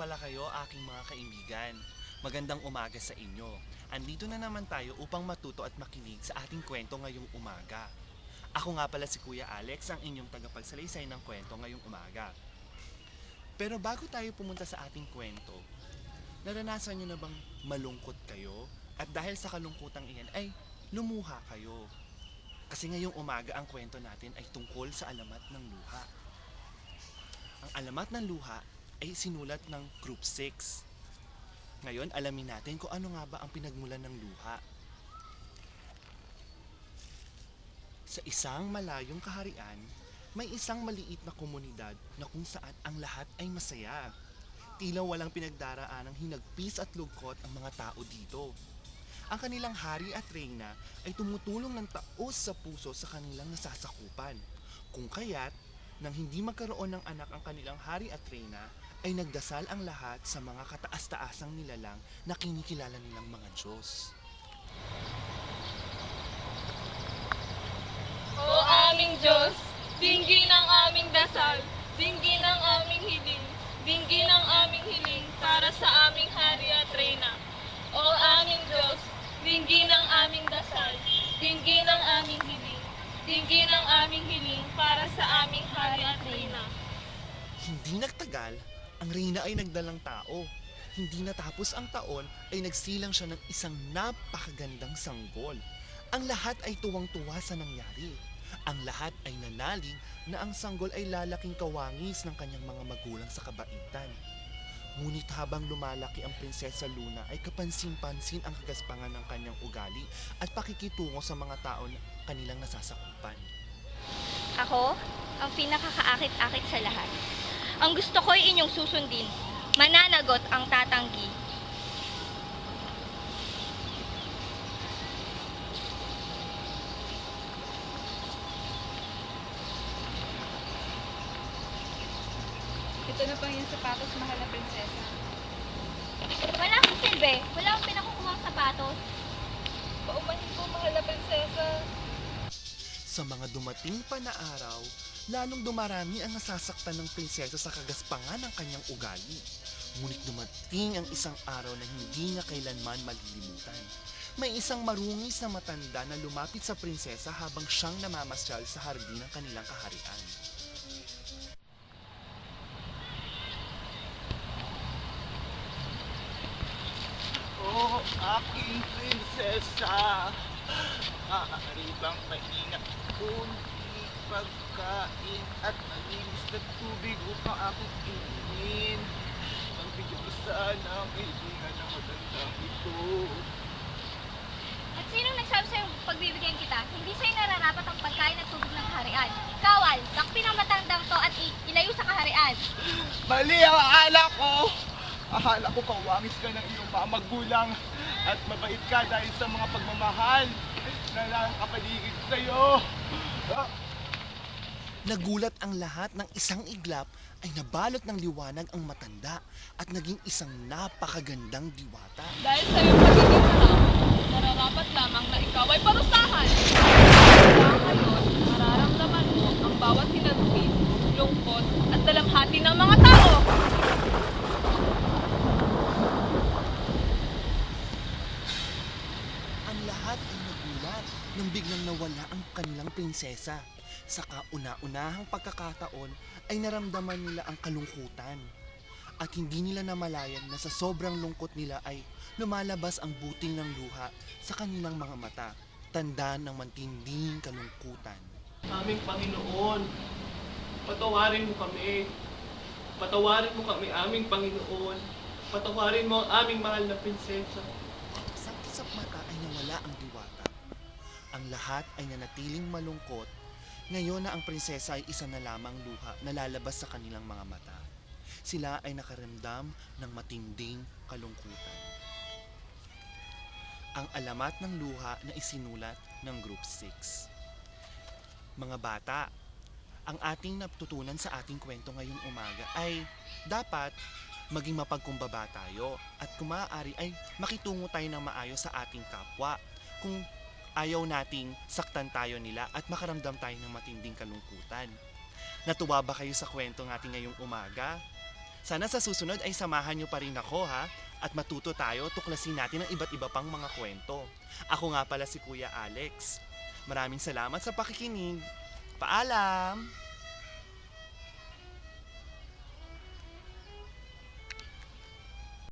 Pala kayo, aking mga kaibigan. Magandang umaga sa inyo. Andito na naman tayo upang matuto at makinig sa ating kwento ngayong umaga. Ako nga pala si Kuya Alex, ang inyong tagapagsalaysay ng kwento ngayong umaga. Pero bago tayo pumunta sa ating kwento, naranasan nyo na bang malungkot kayo? At dahil sa kalungkutang iyan ay lumuha kayo. Kasi ngayong umaga ang kwento natin ay tungkol sa alamat ng luha. Ang alamat ng luha ay sinulat ng Group 6. Ngayon, alamin natin kung ano nga ba ang pinagmulan ng luha. Sa isang malayong kaharian, may isang maliit na komunidad na kung saan ang lahat ay masaya. Tila walang pinagdaraan ng hinagpis at lugkot ang mga tao dito. Ang kanilang hari at reyna ay tumutulong ng taos sa puso sa kanilang nasasakupan. Kung kaya't, nang hindi magkaroon ng anak ang kanilang hari at reyna, ay nagdasal ang lahat sa mga kataas-taasang nilalang na kinikilala nilang mga Diyos. O aming Diyos, dinggin ang aming dasal, dinggin ang aming hiling, dinggin ang aming hiling para sa aming hari at reyna. O aming Diyos, dinggin ang aming dasal, dinggin ang aming hiling, dinggin ang aming hiling para sa aming hari at reyna. Hindi nagtagal, ang reyna ay nagdalang tao. Hindi natapos ang taon ay nagsilang siya ng isang napakagandang sanggol. Ang lahat ay tuwang-tuwa sa nangyari. Ang lahat ay nanalig na ang sanggol ay lalaking kawangis ng kanyang mga magulang sa kabaitan. Ngunit habang lumalaki ang Prinsesa Luna ay kapansin-pansin ang kagaspangan ng kanyang ugali at pakikitungo sa mga tao na kanilang nasasakupan. Ako, ang pinakakaakit-akit sa lahat. Ang gusto ko ay inyong susundin. Mananagot ang tatanggi. Ito na pang yung sapatos, mahal na prinsesa. Wala akong silbi. Wala akong pinakukumang sapatos. Paumanhin po, mahal na prinsesa. Sa mga dumating pa na araw, lalong dumarami ang nasasaktan ng prinsesa sa kagaspangan ng kanyang ugali. Ngunit dumating ang isang araw na hindi niya kailanman malilimutan. May isang marungis na matanda na lumapit sa prinsesa habang siyang namamasyal sa hardin ng kanilang kaharian. Oh, aking prinsesa. Maaari bang maingat kunti pagkain at malinis na tubig upang aking inumin? Ang bigyan ko sana ang kaibigan ng matandang ito. At sinong nagsabi sa'yo pagbibigyan kita? Hindi sa'yo nararapat ang pagkain at tubig ng kaharian. Kawal, takpin ang matandang to at ilayo sa kaharian. Mali ang akala ko! Akala ko kawangis ka ng iyong mga magulang at mabait ka dahil sa mga pagmamahal na nakakapaligid sa'yo. Ah, Nagulat ang lahat ng isang iglap ay nabalot ng liwanag ang matanda at naging isang napakagandang diwata. Dahil sa iyong pagiging tao, nararapat lamang na ikaw ay parusahan. Kaya ngayon, mararamdaman mo ang bawat hinagpis, lungkot, at dalamhati ng mga tao. Ang lahat ay nagulat nang biglang nawala ang kanilang prinsesa. Sa kauna-unahang pagkakataon ay naramdaman nila ang kalungkutan. At hindi nila namalayan na sa sobrang lungkot nila ay lumalabas ang buting ng luha sa kanilang mga mata. Tandaan ng matinding kalungkutan. Aming Panginoon, patawarin mo kami. Patawarin mo kami, aming Panginoon. Patawarin mo ang aming mahal na prinsesa. Sa mata ay nawala ang diwata. Ang lahat ay nanatiling malungkot. Ngayon na ang prinsesa ay isa na lamang luha na lalabas sa kanilang mga mata. Sila ay nakaramdam ng matinding kalungkutan. Ang alamat ng luha na isinulat ng Group 6. Mga bata, ang ating natutunan sa ating kwento ngayong umaga ay dapat maging mapagkumbaba tayo at kung maaari ay makitungo tayo ng maayos sa ating kapwa. Kung ayaw nating saktan tayo nila at makaramdam tayo ng matinding kalungkutan. Natuwa ba kayo sa kwento natin ngayong umaga? Sana sa susunod ay samahan niyo pa rin ako ha at matuto tayo tuklasin natin ang iba't iba pang mga kwento. Ako nga pala si Kuya Alex. Maraming salamat sa pakikinig. Paalam!